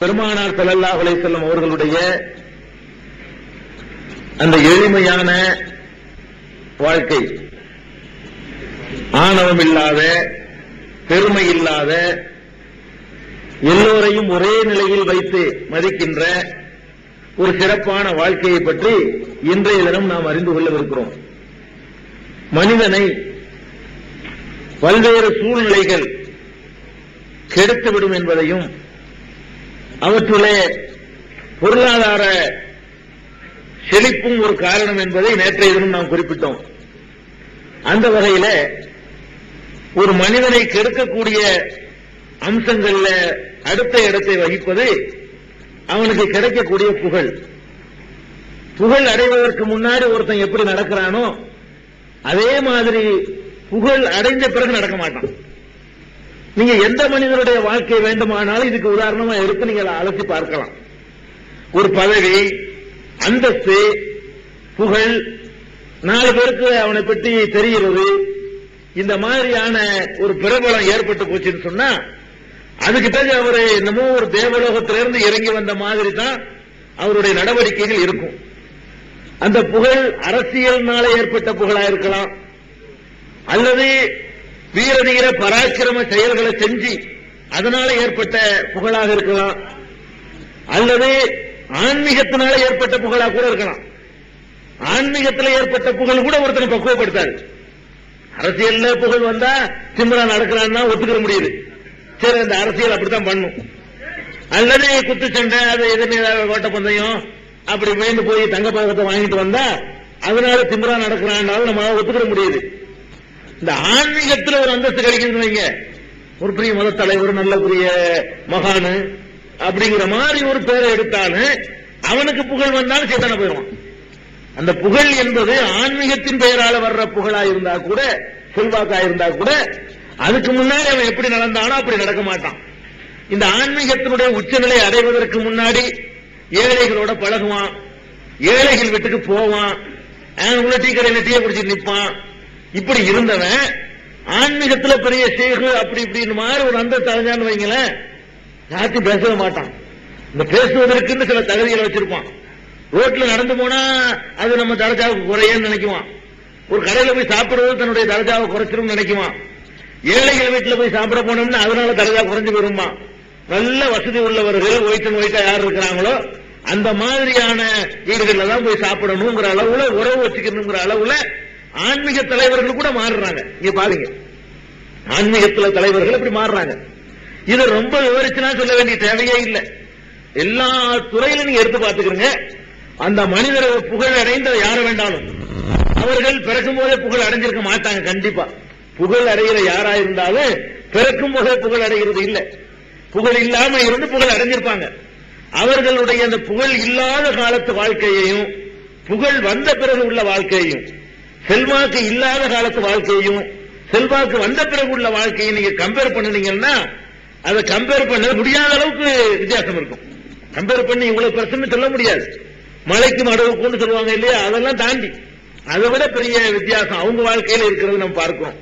பெருமானார் செல்லல்லா அலைஹி அவர்களுடைய அந்த எளிமையான வாழ்க்கை. ஆணவம் இல்லாத பெருமை இல்லாத எல்லோரையும் ஒரே நிலையில் வைத்து மதிக்கின்ற ஒரு சிறப்பான வாழ்க்கையை பற்றி இன்றைய தினம் நாம் அறிந்து கொள்ளவிருக்கிறோம். மனிதனை பல்வேறு சூழ்நிலைகள் கெடுத்துவிடும் என்பதையும் அவற்றிலே பொருளாதார செழிப்பும் ஒரு காரணம் என்பதை நேற்றைய தினம் நாம் குறிப்பிட்டோம். அந்த வகையில ஒரு மனிதனை கெடுக்கக்கூடிய அம்சங்கள்ல அடுத்த இடத்தை வகிப்பது அவனுக்கு கிடைக்கக்கூடிய புகழ். புகழ் அடைவதற்கு முன்னாடி ஒருத்தன் எப்படி நடக்கிறானோ அதே மாதிரி புகழ் அடைந்த பிறகு நடக்க மாட்டான். நீங்க எந்த மனிதனுடைய வாழ்க்கை வேண்டுமானாலும் இதுக்கு உதாரணமா எடுத்து நீங்க அலசி பார்க்கலாம். ஒரு பதவி அந்தஸ்து புகழ் நாலு பேருக்கு அவனை பற்றி தெரிகிறது. இந்த மாதிரியான ஒரு பிரபலம் ஏற்பட்டு போச்சுன்னு சொன்னா அதுக்கு பிறகு அவரு என்னமோ ஒரு தேவலோகத்திலிருந்து இறங்கி வந்த மாதிரி தான் அவருடைய நடவடிக்கைகள் இருக்கும். அந்த புகழ் அரசியல்னால ஏற்பட்ட புகழா இருக்கலாம். அல்லது வீர தீர பராக்கிரம செயல்களை செஞ்சு அதனால ஏற்பட்ட புகழாக இருக்கலாம். அல்லது ஆன்மீகத்தினால ஏற்பட்ட புகழா கூட இருக்கலாம். ஆன்மீகத்தில் ஏற்பட்ட புகழ் கூட ஒருத்தனை பக்குவப்படுத்தாது. அரசியல்ல புகழ் வந்தா திமுறா நடக்கிறான்னா ஒத்துக்கிற முடியுது. சரி அந்த அரசியல் அப்படித்தான் பண்ணும். அல்லது குத்துச்சண்டை அது எதிர்நீராக ஓட்ட பந்தயம் அப்படி மேய்ந்து போய் தங்க பதக்கத்தை வாங்கிட்டு வந்தா அதனால திமுறா நடக்கிறான்னாலும் நம்மளால ஒத்துக்கிற முடியுது. இந்த ஆன்மீகத்தில் ஒரு அந்தஸ்து கிடைக்குதுன்னு ஒரு பெரிய மத தலைவர் நல்ல பெரிய மகானு அப்படிங்கிற மாதிரி ஒரு பேரை எடுத்தாலும் அவனுக்கு புகழ் வந்தாலும் சேத்தான போயிடுவான். அந்த புகழ் என்பது ஆன்மீகத்தின் பெயரால வர்ற புகழா இருந்தா கூட செல்வாக்கா இருந்தா கூட அதுக்கு முன்னாடி அவன் எப்படி நடந்தானோ அப்படி நடக்க மாட்டான். இந்த ஆன்மீகத்தினுடைய உச்சநிலை அடைவதற்கு முன்னாடி ஏழைகளோட பழகுவான். ஏழைகள் வீட்டுக்கு போவான். அவன் உள்ள டீ கடையில டீயை குடிச்சிட்டு நிற்பான் இப்படி இருந்தவன் ஆன்மீகத்துல பெரிய சேகு அப்படி இப்படின்னு மாதிரி ஒரு அந்த தலைஞ்சான்னு வைங்களேன் யார்த்தையும் பேசவே மாட்டான். இந்த பேசுவதற்குன்னு சில தகுதிகளை வச்சிருப்பான். ரோட்ல நடந்து போனா அது நம்ம தரஜாவுக்கு குறையன்னு நினைக்குவான். ஒரு கடையில போய் சாப்பிடுறது தன்னுடைய தரஜாவை குறைச்சிரும் நினைக்குவான். ஏழைகள் வீட்டுல போய் சாப்பிட போனோம்னா அதனால தரஜா குறைஞ்சு போயிருமா நல்ல வசதி உள்ளவர்கள் ஒயிட்டன் ஒயிட்டா யார் இருக்கிறாங்களோ அந்த மாதிரியான வீடுகள்ல தான் போய் சாப்பிடணுங்கிற அளவுல உறவு வச்சுக்கணுங்கிற அளவுல ஆன்மீக தலைவர்கள் கூட மாறுறாங்க. இங்க பாருங்க. ஆன்மீகத்துல தலைவர்கள் இப்படி மாறுறாங்க. இதை ரொம்ப விவரிச்சுனா சொல்ல வேண்டிய தேவையே இல்லை. எல்லா துறையிலும் நீங்க எடுத்து பாத்துக்கிறீங்க அந்த மனிதர் புகழ் அடைந்த யார வேண்டாலும் அவர்கள் பிறக்கும் போதே புகழ் அடைஞ்சிருக்க மாட்டாங்க கண்டிப்பா. புகழ் அடைகிற யாரா இருந்தாலும் பிறக்கும் போதே புகழ் அடைகிறது இல்லை. புகழ் இல்லாம இருந்து புகழ் அடைஞ்சிருப்பாங்க. அவர்களுடைய அந்த புகழ் இல்லாத காலத்து வாழ்க்கையையும் புகழ் வந்த பிறகு உள்ள வாழ்க்கையையும் செல்வாக்கு இல்லாத காலத்து வாழ்க்கையும் செல்வாக்கு வந்த பிறகு உள்ள வாழ்க்கையை நீங்க கம்பேர் பண்ணுனீங்கன்னா அதை கம்பேர் பண்ண முடியாத அளவுக்கு வித்தியாசம் இருக்கும். கம்பேர் பண்ணி இவ்வளவு பிரச்சனை சொல்ல முடியாது. மலைக்கு அடவுக்கும்னு சொல்லுவாங்க இல்லையா? அதெல்லாம் தாண்டி. அதை விட பெரிய வித்தியாசம் அவங்க வாழ்க்கையில இருக்கிறது நம்ம பார்க்கிறோம்.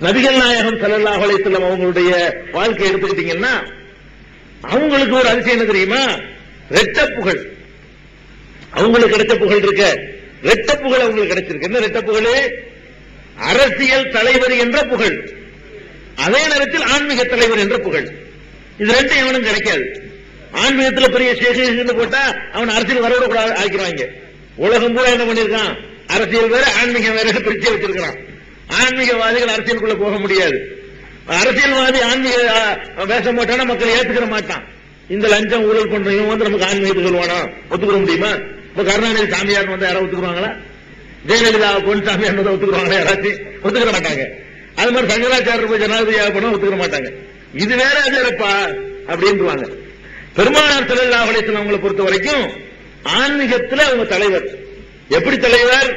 நபிகள் நாயகம் சல்லல்லாஹு அலைஹி அவங்களுடைய வாழ்க்கை எடுத்துக்கிட்டீங்கன்னா அவங்களுக்கு ஒரு அதிசயம் என்ன தெரியுமா? ரெட்ட புகழ் அவங்களுக்கு கிடைச்ச புகழ் இருக்க. ரெட்ட புகழ் அவங்களுக்கு கிடைச்சிருக்கு. என்ன ரெட்ட புகழ்? அரசியல் தலைவர் என்ற புகழ். அதே நேரத்தில் ஆன்மீக தலைவர் என்ற புகழ். இது ரெண்டும் எவனும் கிடைக்காது. ஆன்மீகத்தில் பெரிய சேகரிச்சு போட்டா அவன் அரசியல் வரவிட கூட ஆக்கிடுவாங்க. உலகம் பூரா என்ன பண்ணிருக்கான் அரசியல் வேற ஆன்மீகம் வேற பிரிச்சு வச்சிருக்கிறான். ஆன்மீகவாதிகள் அரசியலுக்குள்ள போக முடியாது. அரசியல்வாதி ஆன்மீக வேஷம் போட்டானா? மக்கள் ஏத்துக்கிற மாட்டான். இந்த லஞ்சம் ஊழல் பண்றவங்க வந்து நமக்கு ஆன்மீகத்தை சொல்லுவானா? ஒத்துக்கிற முடியுமா? இப்ப கருணாநிதி சாமியார் வந்து யாராவது ஒத்துக்குவாங்களா? ஜெயலலிதா பொன் வந்து ஒத்துக்குவாங்களா யாராச்சும்? ஒத்துக்கிற மாட்டாங்க. அது மாதிரி சங்கராச்சாரியர் போய் ஜனாதிபதியாக போனா ஒத்துக்கிற மாட்டாங்க. இது வேற அது இருப்பா அப்படின்றாங்க பெருமானார் செல்லல்லா அலிஸ்லாம் அவங்களை பொறுத்த வரைக்கும் ஆன்மீகத்தில் அவங்க தலைவர். எப்படி தலைவர்?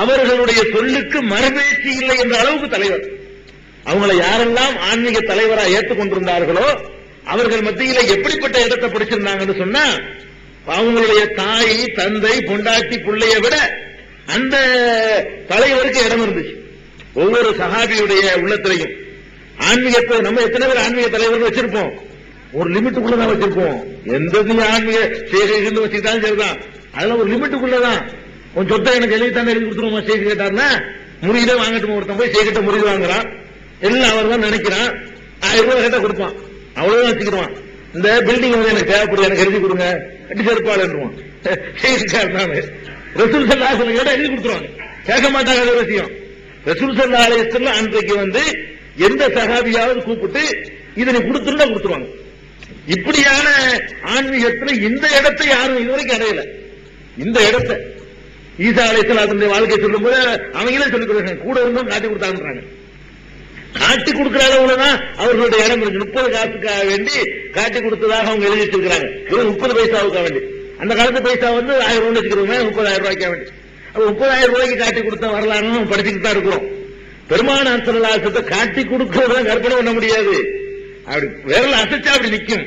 அவர்களுடைய சொல்லுக்கு மறுபேச்சு இல்லை என்ற அளவுக்கு தலைவர். அவங்களை யாரெல்லாம் ஆன்மீக தலைவராக ஏற்றுக்கொண்டிருந்தார்களோ அவர்கள் மத்தியில் எப்படிப்பட்ட இடத்தை பிடிச்சிருந்தாங்கன்னு சொன்னா அவங்களுடைய தாய் தந்தை பொண்டாட்டி பிள்ளைய விட அந்த தலைவருக்கு இடம் இருந்துச்சு. ஒவ்வொரு சஹாபியுடைய உள்ளத்திலையும். ஆன்மீகத்தை நம்ம எத்தனை பேர் ஆன்மீக தலைவர்கள் வச்சிருப்போம். ஒரு லிமிட்டுக்குள்ளதான் வச்சிருப்போம். எந்த ஆன்மீக செய்கைகள் வச்சுக்கிட்டாலும் சரிதான். அதெல்லாம் ஒரு லிமிட்டுக்குள்ளதான் உன் சொத்தை எனக்கு எழுதி தானே எழுதி கொடுத்துருவோம்? சேகரி கேட்டாருன்னா முறியதே வாங்கட்டும்? ஒருத்தன் போய் சேகிட்ட முறிவு வாங்குறான். எல்லாம் அவர் தான் நினைக்கிறான். ஆயிரம் ரூபாய் கேட்டா கொடுப்பான். அவ்வளவுதான் வச்சுக்கிடுவான். இந்த பில்டிங் வந்து எனக்கு தேவைப்படுது எனக்கு எழுதி கொடுங்க. கட்டி செருப்பாளன்றுவான் நானு. ரசூல் சல்லா கேட்டா எழுதி கொடுத்துருவாங்க. கேட்க மாட்டாங்க அது விஷயம். ரசூல் சல்லா ஆலயத்துல அன்றைக்கு வந்து எந்த சகாபியாவது கூப்பிட்டு இதை நீ கொடுத்துருந்தா கொடுத்துருவாங்க. இப்படியான ஆன்மீகத்துல இந்த இடத்தை யாரும் இதுவரைக்கும் அடையல. இந்த இடத்தை. ஈசா அலைசல் அதனுடைய வாழ்க்கை சொல்லும் போது அவங்களே சொல்லிக் கொடுக்குறாங்க. கூட இருந்தும் காட்டி கொடுத்தாங்கன்றாங்க. காட்டி கொடுக்கிற அளவுலதான் அவர்களுடைய இடம் இருக்கு. முப்பது காசுக்காக வேண்டி காட்டி கொடுத்ததாக அவங்க எழுதி வச்சிருக்காங்க வெறும் முப்பது பைசாவுக்காக வேண்டி. அந்த காலத்து பைசா வந்து ஆயிரம் ரூபாய் வச்சுக்கிறோமே முப்பதாயிரம் ரூபாய்க்காக வேண்டி. அப்ப முப்பதாயிரம் ரூபாய்க்கு காட்டி கொடுத்த வரலாறுன்னு படிச்சுட்டு தான் இருக்கிறோம். பெருமான அசலாசத்தை காட்டி கொடுக்கறத கற்பனை பண்ண முடியாது. அப்படி விரல் அசைச்சா அப்படி நிக்கும்.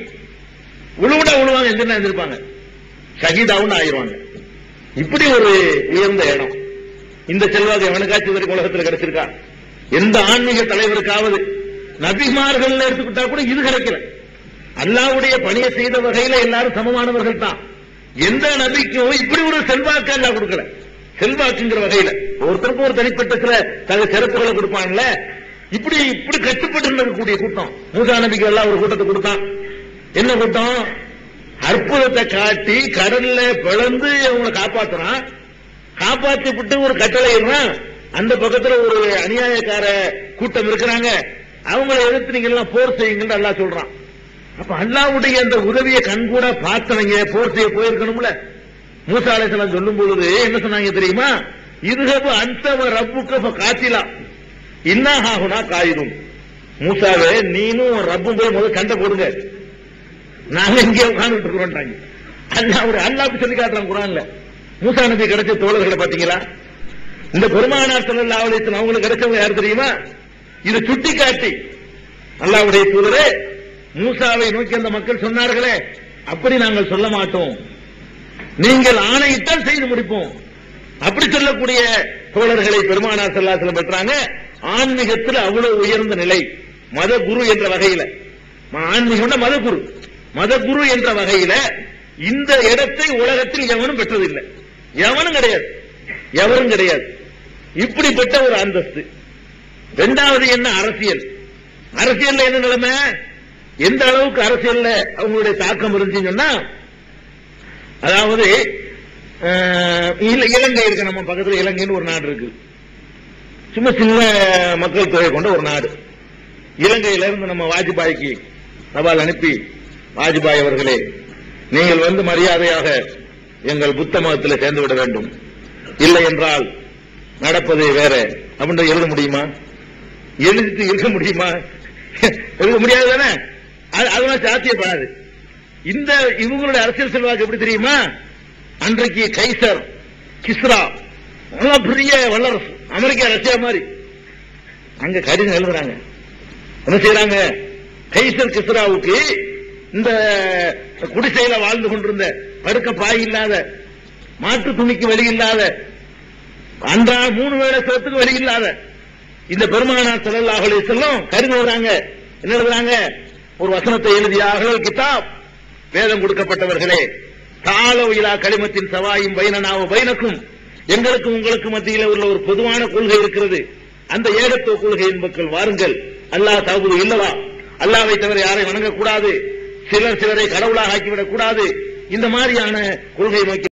உழுவுடா உழுவாங்க எந்த இருந்திருப்பாங்க ஷஹீதாவும் ஆயிருவாங்க இப்படி ஒரு உயர்ந்த இடம். இந்த செல்வாக்கு எவனுக்காச்சும் உலகத்தில் கிடைச்சிருக்கா? எந்த ஆன்மீக தலைவருக்காவது நபிமார்கள் எடுத்துக்கிட்டா கூட இது கிடைக்கல. அல்லாவுடைய பணியை செய்த வகையில எல்லாரும் சமமானவர்கள் தான். எந்த நபிக்கும் இப்படி ஒரு செல்வாக்கு அல்லா கொடுக்கல. செல்வாக்குங்கிற வகையில. ஒருத்தருக்கும் ஒரு தனிப்பட்ட சில தக சிறப்புகளை கொடுப்பான்ல இப்படி இப்படி கட்டுப்பட்டு இருக்கக்கூடிய கூட்டம். மூசா நபிக்கு எல்லாம் ஒரு கூட்டத்தை கொடுத்தான். என்ன கூட்டம்? அற்புதத்தை காட்டி கடல்ல பிளந்து அவங்களை காப்பாத்துறான். காப்பாத்தி விட்டு ஒரு கட்டளை அந்த பக்கத்துல ஒரு அநியாயக்கார கூட்டம் இருக்கிறாங்க. அவங்களை எதிர்த்து நீங்க எல்லாம் போர் செய்யுங்கன்னு அல்லாஹ் சொல்றான். அப்ப அல்லாவுடைய அந்த உதவியை கண்கூட பார்த்தவங்க போர் செய்ய போயிருக்கணும்ல. மூசா அலைசலாம் சொல்லும் பொழுது என்ன சொன்னாங்க தெரியுமா? இதுகபு அந்தவ ரப்புக்க காத்திலா இன்னாகுனா காயிரும் மூசாவே நீனும் ரப்பும் போய் முதல் சண்டை போடுங்க. நாங்க இங்கே உட்கார்ந்துட்டு இருக்கிறோம்ன்றாங்க. அல்லா ஒரு அல்லாஹ் சொல்லி காட்டுறான் குரான்ல. மூசா நபி கிடைச்ச தோழர்களை பாத்தீங்களா இந்த பெருமானார் ஸல்லல்லாஹு அலைஹி அவங்களுக்கு கிடைச்சவங்க யார் தெரியுமா? இது சுட்டி காட்டி அல்லாவுடைய தூதரே மூசாவை நோக்கி அந்த மக்கள் சொன்னார்களே அப்படி நாங்கள் சொல்ல மாட்டோம். நீங்கள் ஆணையிட்டால் செய்து முடிப்போம். அப்படி சொல்லக்கூடிய தோழர்களை பெருமானார் ஸல்லல்லாஹு பெற்றாங்க. ஆன்மீகத்தில் அவ்வளவு உயர்ந்த நிலை. மத குரு என்ற வகையில. ஆன்மீகம் மத குரு மத குரு என்ற வகையில இந்த இடத்தை உலகத்தில் எவனும் பெற்றதில்லை. எவனும் கிடையாது. எவரும் கிடையாது. இப்படிப்பட்ட ஒரு அந்தஸ்து. இரண்டாவது என்ன அரசியல்? அரசியல் என்ன நிலைமை? எந்த அளவுக்கு அரசியல் அவங்களுடைய தாக்கம் இருந்துச்சுன்னு சொன்னா அதாவது இலங்கை இருக்கு. நம்ம பக்கத்தில் இலங்கைன்னு ஒரு நாடு இருக்கு. சும்மா சின்ன மக்கள் தொகை கொண்ட ஒரு நாடு. இலங்கையில இருந்து நம்ம வாஜ்பாய்க்கு தபால் அனுப்பி வாஜ்பாய் அவர்களே நீங்கள் வந்து மரியாதையாக எங்கள் புத்த மதத்தில் சேர்ந்து விட வேண்டும். இல்லை என்றால் நடப்பது வேற. அப்படின்ற எழுத முடியுமா? எழுதிட்டு இருக்க முடியுமா? எழுத முடியாது தானே? அது- அதெல்லாம் சாத்தியப்படாது. இந்த இவங்களுடைய அரசியல் செல்வாக்கு எப்படி தெரியுமா? அன்றைக்கு கைசர் கிஸ்ரா நல்லா பெரிய வல்லரசு. அமெரிக்கா ரஷ்யா மாதிரி. அங்க கடிதம் எழுதுறாங்க. என்ன செய்யறாங்க கைசர் கிஸ்ராவுக்கு இந்த குடிசையில வாழ்ந்து கொண்டிருந்த படுக்க பாய் இல்லாத மாற்று துணிக்கு வழி இல்லாத அன்றா மூணு வேளை சோத்துக்கு வழி இல்லாத இந்த பெருமானார் ஸல்லல்லாஹு செல்லும் கடிதம் என்ன எழுதுறாங்க? ஒரு வசனத்தை எழுதியாக கிதாப். வேதம் கொடுக்கப்பட்டவர்களே தாள இலா களிமத்தின் சவாயும் பைனனாவ பைனக்கும். எங்களுக்கும் உங்களுக்கு மத்தியில உள்ள ஒரு பொதுவான கொள்கை இருக்கிறது. அந்த ஏகத்துவ கொள்கையின் மக்கள் வாருங்கள். அல்லாஹ் தகுதி இல்லவா? அல்லாவை தவிர யாரை வணங்கக்கூடாது. சிலர் சிலரை கடவுளாக ஆக்கிவிடக் கூடாது இந்த மாதிரியான கொள்கை நோக்கி